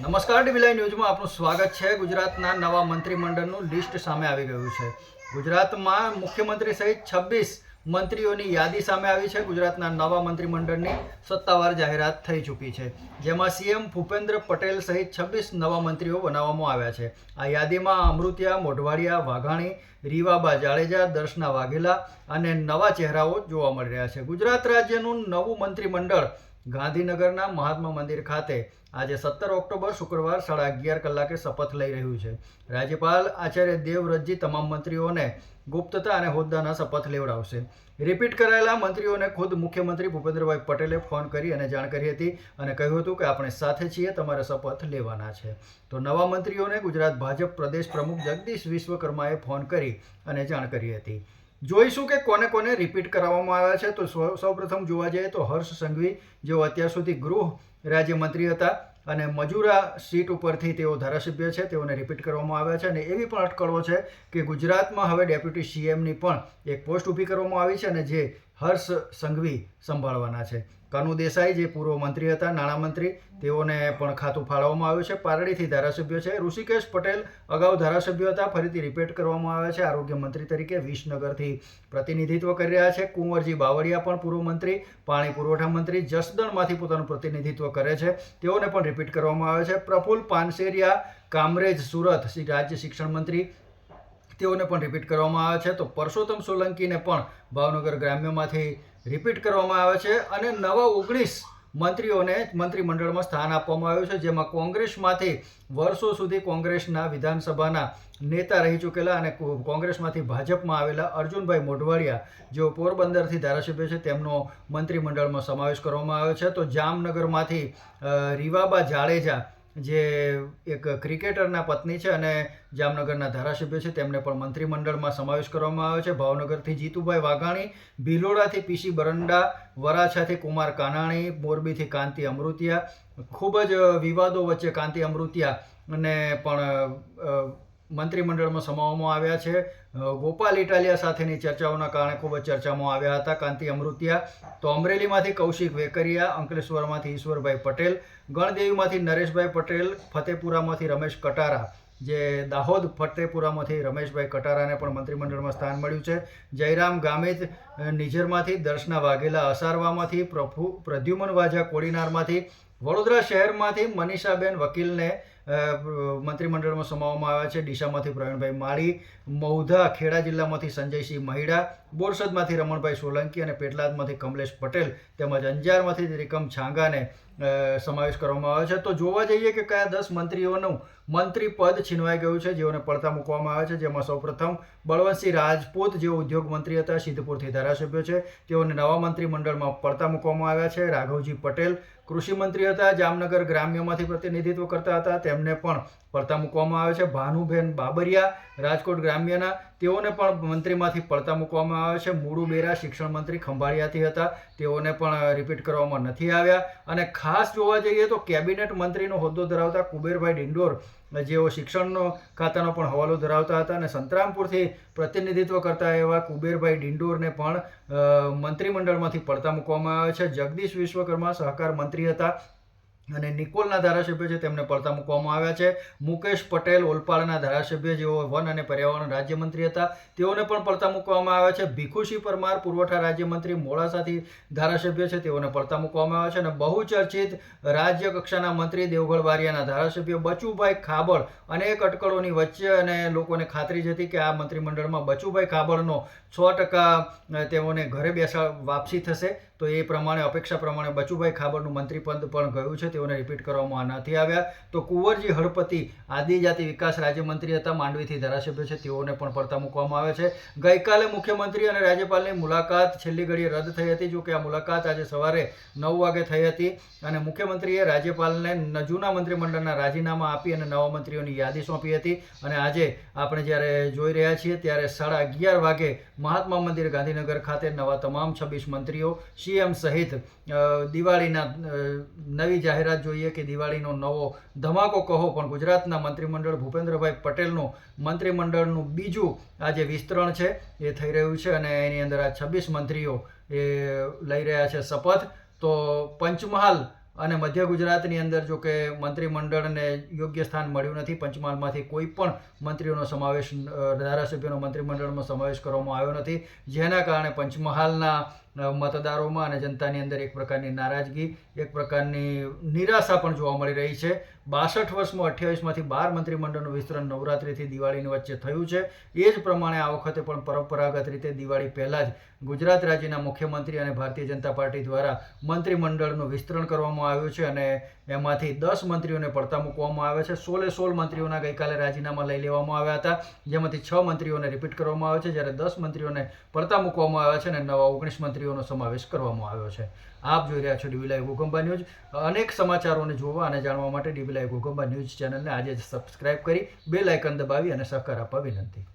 નમસ્કાર ડીવીલાઈ ન્યૂઝમાં આપનું સ્વાગત છે. ગુજરાતના નવા મંત્રીમંડળનું લિસ્ટ સામે આવી ગયું છે. ગુજરાતમાં મુખ્યમંત્રી સહિત છવ્વીસ મંત્રીઓની યાદી સામે આવી છે. ગુજરાતના નવા મંત્રીમંડળની સત્તાવાર જાહેરાત થઈ ચૂકી છે. જેમાં સીએમ ભૂપેન્દ્ર પટેલ સહિત છવ્વીસ નવા મંત્રીઓ બનાવવામાં આવ્યા છે. આ યાદીમાં અમૃતિયા, મોઢવાડિયા, વાઘાણી, રીવાબા જાડેજા, દર્શના વાઘેલા અને નવા ચહેરાઓ જોવા મળી રહ્યા છે. ગુજરાત રાજ્યનું નવું મંત્રીમંડળ ગાંધીનગરના મહાત્મા મંદિર ખાતે આજે સત્તર ઓક્ટોબર શુક્રવાર સાડા અગિયાર કલાકે શપથ લઈ રહ્યું છે. રાજ્યપાલ આચાર્ય દેવવ્રતજી તમામ મંત્રીઓને ગુપ્તતા અને હોદ્દાના શપથ લેવડાવશે. રિપીટ કરાયેલા મંત્રીઓને ખુદ મુખ્યમંત્રી ભૂપેન્દ્રભાઈ પટેલે ફોન કરી અને જાણ કરી હતી અને કહ્યું હતું કે આપણે સાથે છીએ, તમારે શપથ લેવાના છે. તો નવા મંત્રીઓને ગુજરાત ભાજપ પ્રદેશ પ્રમુખ જગદીશ વિશ્વકર્માએ ફોન કરી અને જાણ કરી હતી. જોઈશું કે કોને કોને રિપીટ કરાવવામાં આવ્યા છે. તો સૌ, સૌપ્રથમ જોવા જઈએ તો હર્ષ સંઘવી, જેઓ અત્યાર સુધી ગૃહ રાજ્યમંત્રી હતા અને મજૂરા સીટ ઉપરથી તેઓ ધારાસભ્ય છે, તેઓને રિપીટ કરવામાં આવ્યા છે. અને એવી પણ અટકળો છે કે ગુજરાતમાં હવે ડેપ્યુટી સીએમની પણ એક પોસ્ટ ઊભી કરવામાં આવી છે અને જે હર્ષ સંઘવી સંભાળવાના છે. કનુ દેસાઈ, જે પૂર્વ મંત્રી હતા નાણામંત્રી તેઓને પણ ખાતું ફાળવવામાં આવ્યું છે. પારડીથી ધારાસભ્ય છે. ઋષિકેશ પટેલ અગાઉ ધારાસભ્ય હતા. ફરીથી રિપીટ કરવામાં આવ્યા છે. આરોગ્ય મંત્રી તરીકે વિસનગરથી પ્રતિનિધિત્વ કરી રહ્યા છે. કુંવરજી બાવળિયા પણ પૂર્વ મંત્રી, પાણી પુરવઠા મંત્રી, જસદણમાંથી પોતાનું પ્રતિનિધિત્વ કરે છે. તેઓને પણ રિપીટ કરવામાં આવે છે. પ્રફુલ પાનસેરિયા, કામરેજ સુરત રાજ્ય શિક્ષણ મંત્રી તેઓને પણ રિપીટ કરવામાં આવે છે. તો પરસોત્તમ સોલંકીને પણ ભાવનગર ગ્રામ્યમાંથી રિપીટ કરવામાં આવે છે અને નવા ઓગણીસ મંત્રીઓને મંત્રીમંડળમાં સ્થાન આપવામાં આવ્યું છે, જેમાં કોંગ્રેસમાંથી વર્ષો સુધી કોંગ્રેસના વિધાનસભાના નેતા રહી ચૂકેલા અને કોંગ્રેસમાંથી ભાજપમાં આવેલા અર્જુનભાઈ મોઢવાડિયા, જેઓ પોરબંદરથી ધારાસભ્ય છે, તેમનો મંત્રીમંડળમાં સમાવેશ કરવામાં આવ્યો છે. તો જામનગરમાંથી રીવાબા જાડેજા જે એક ક્રિકેટરના પત્ની છે અને જામનગરના ધારાસભ્ય છે, તેમને પણ મંત્રીમંડળમાં સમાવેશ કરવામાં આવ્યો છે. ભાવનગરથી જીતુભાઈ વાઘાણી, ભિલોડાથી પીસી બરંડા, વરાછાથી કુમાર કાનાણી, મોરબીથી કાંતિ અમૃતિયા, ખૂબ જ વિવાદો વચ્ચે કાંતિ અમૃતિયા અને પણ મંત્રીમંડળમાં સમાવવામાં આવ્યા છે. ગોપાલ ઇટાલિયા સાથેની ચર્ચાઓના કારણે ખૂબ જ ચર્ચામાં આવ્યા હતા. કાંતિ અમૃતિયા તો અમરેલીમાંથી કૌશિક વેકરિયા, અંકલેશ્વરમાંથી ઈશ્વરભાઈ પટેલ, ગણદેવીમાંથી નરેશભાઈ પટેલ, ફતેપુરામાંથી રમેશ કટારા. જે દાહોદ, ફતેપુરામાંથી રમેશભાઈ કટારાને પણ મંત્રીમંડળમાં સ્થાન મળ્યું છે. જયરામ ગામિત નિઝરમાંથી દર્શના વાઘેલા અસારવામાંથી, પ્રભુ, પ્રદ્યુમન વાજા કોડીનારમાંથી, વડોદરા શહેરમાંથી મનીષાબેન વકીલને મંત્રીમંડળમાં સમાવવામાં આવ્યા છે ડીસામાંથી પ્રવીણભાઈ માળી મૌધા ખેડા જિલ્લામાંથી સંજયસિંહ મહિડા, બોરસદમાંથી રમણભાઈ સોલંકી અને પેટલાદમાંથી કમલેશ પટેલ તેમજ અંજારમાંથી રિકમ છાંગાને સમાવેશ કરવામાં આવ્યો છે. તો જોવા જઈએ કે કયા દસ મંત્રીઓનું મંત્રી પદ છીનવાઈ ગયું છે, જેઓને પડતા મૂકવામાં આવે છે, જેમાં સૌપ્રથમ બળવંતસિંહ રાજપૂત, જેઓ ઉદ્યોગ મંત્રી હતા, સિદ્ધપુરથી ધારાસભ્ય છે, તેઓને નવા મંત્રીમંડળમાં પડતા મૂકવામાં આવ્યા છે, રાઘવજી પટેલ કૃષિ મંત્રી હતા, જામનગર ગ્રામ્યમાંથી પ્રતિનિધિત્વ કરતા હતા તેમને પણ પડતા મૂકવામાં આવે છે. ભાનુબેન બાબરિયા, રાજકોટ ગ્રામ્યના, તેઓને પણ મંત્રીમાંથી પડતા મૂકવામાં આવે છે. મુળુ બેરા શિક્ષણ મંત્રી ખંભાળિયાથી હતા. તેઓને પણ રિપીટ કરવામાં નથી આવ્યા. અને ખાસ જોવા જઈએ તો કેબિનેટ મંત્રીનો હોદ્દો ધરાવતા કુબેરભાઈ ડિંડોર જેઓ શિક્ષણનો ખાતાનો પણ હવાલો ધરાવતા હતા અને સંતરામપુરથી પ્રતિનિધિત્વ કરતા એવા કુબેરભાઈ ડિંડોરને પણ મંત્રીમંડળમાંથી પડતા મૂકવામાં આવે છે. જગદીશ વિશ્વકર્મા સહકાર મંત્રી હતા. અને નિકોલના ધારાસભ્ય છે તેમને પડતા મૂકવામાં આવ્યા છે. મુકેશ પટેલ ઓલપાડના ધારાસભ્ય જેઓ વન અને પર્યાવરણ રાજ્યમંત્રી હતા. તેઓને પણ પડતા મૂકવામાં આવ્યા છે. ભીખુસિંહ પરમાર પુરવઠા રાજ્યમંત્રી મોડાસાથી ધારાસભ્ય છે. તેઓને પડતા મૂકવામાં આવ્યા છે. અને બહુચર્ચિત રાજ્ય કક્ષાના મંત્રી દેવગઢ બારિયાના ધારાસભ્ય બચુભાઈ ખાબડ અનેક અટકળોની વચ્ચે અને લોકોને ખાતરી જ હતી કે આ મંત્રીમંડળમાં બચુભાઈ ખાબડનો છ ટકા તેઓને ઘરે બેસા વાપસી થશે. તો એ પ્રમાણે, અપેક્ષા પ્રમાણે બચુભાઈ ખાબરનું મંત્રીપદ પણ ગયું છે. તેઓને રિપીટ કરવામાં નથી આવ્યા. તો કુંવરજી હળપતિ આદિજાતિ વિકાસ રાજ્યમંત્રી હતા, માંડવીથી ધારાસભ્ય છે. તેઓને પણ પડતા મૂકવામાં આવે છે. ગઈકાલે મુખ્યમંત્રી અને રાજ્યપાલની મુલાકાત છેલ્લી ઘડીએ રદ થઈ હતી. જો કે આ મુલાકાત આજે સવારે નવ વાગે થઈ હતી અને મુખ્યમંત્રીએ રાજ્યપાલને જૂના મંત્રીમંડળના રાજીનામા આપી અને નવા મંત્રીઓની યાદી સોંપી હતી. અને આજે આપણે જ્યારે જોઈ રહ્યા છીએ, ત્યારે સાડા અગિયાર વાગે મહાત્મા મંદિર ગાંધીનગર ખાતે નવા તમામ છવ્વીસ મંત્રીઓ સીએમ સહિત દિવાળીના નવી જાહેરાત જોઈએ કે દિવાળીનો નવો ધમાકો કહો. પણ ગુજરાતના મંત્રીમંડળ ભૂપેન્દ્રભાઈ પટેલનું મંત્રીમંડળનું બીજું આ જે વિસ્તરણ છે, એ થઈ રહ્યું છે અને એની અંદર આ છવ્વીસ મંત્રીઓ એ લઈ રહ્યા છે શપથ. તો પંચમહાલ અને મધ્ય ગુજરાતની અંદર જો કે મંત્રીમંડળને યોગ્ય સ્થાન મળ્યું નથી, પંચમહાલમાંથી કોઈ પણ મંત્રીઓનો સમાવેશ ધારાસભ્યોનો મંત્રીમંડળમાં સમાવેશ કરવામાં આવ્યો નથી. જેના કારણે પંચમહાલના મતદારોમાં અને જનતાની અંદર એક પ્રકારની નારાજગી, એક પ્રકારની નિરાશા પણ જોવા મળી રહી છે. બાસઠ વર્ષમાં અઠ્યાવીસમાંથી બાર મંત્રીમંડળનું વિસ્તરણ નવરાત્રિથી દિવાળીની વચ્ચે થયું છે. એ જ પ્રમાણે આ વખતે પણ પરંપરાગત રીતે દિવાળી પહેલાં જ ગુજરાત રાજ્યના મુખ્યમંત્રી અને ભારતીય જનતા પાર્ટી દ્વારા મંત્રીમંડળનું વિસ્તરણ કરવામાં આવ્યું છે અને એમાંથી દસ મંત્રીઓને પડતા મૂકવામાં આવે છે. સોળે સોળ મંત્રીઓના ગઈકાલે રાજીનામા લઈ લેવામાં આવ્યા હતા. જેમાંથી છ મંત્રીઓને રિપીટ કરવામાં આવે છે. જ્યારે દસ મંત્રીઓને પડતા મૂકવામાં આવ્યા છે અને નવા ઓગણીસ મંત્રીઓનો સમાવેશ કરવામાં આવ્યો છે. આપ જોઈ રહ્યા છો ડીવી લાઈવ ગોગંબા ન્યૂઝ. અનેક સમાચારોને જોવા અને જાણવા માટે ડીવી લાઈવ ગોગંબા ન્યૂઝ ચેનલને આજે જ સબસ્ક્રાઇબ કરી બે લાઇકન દબાવી અને સહકાર આપવા વિનંતી.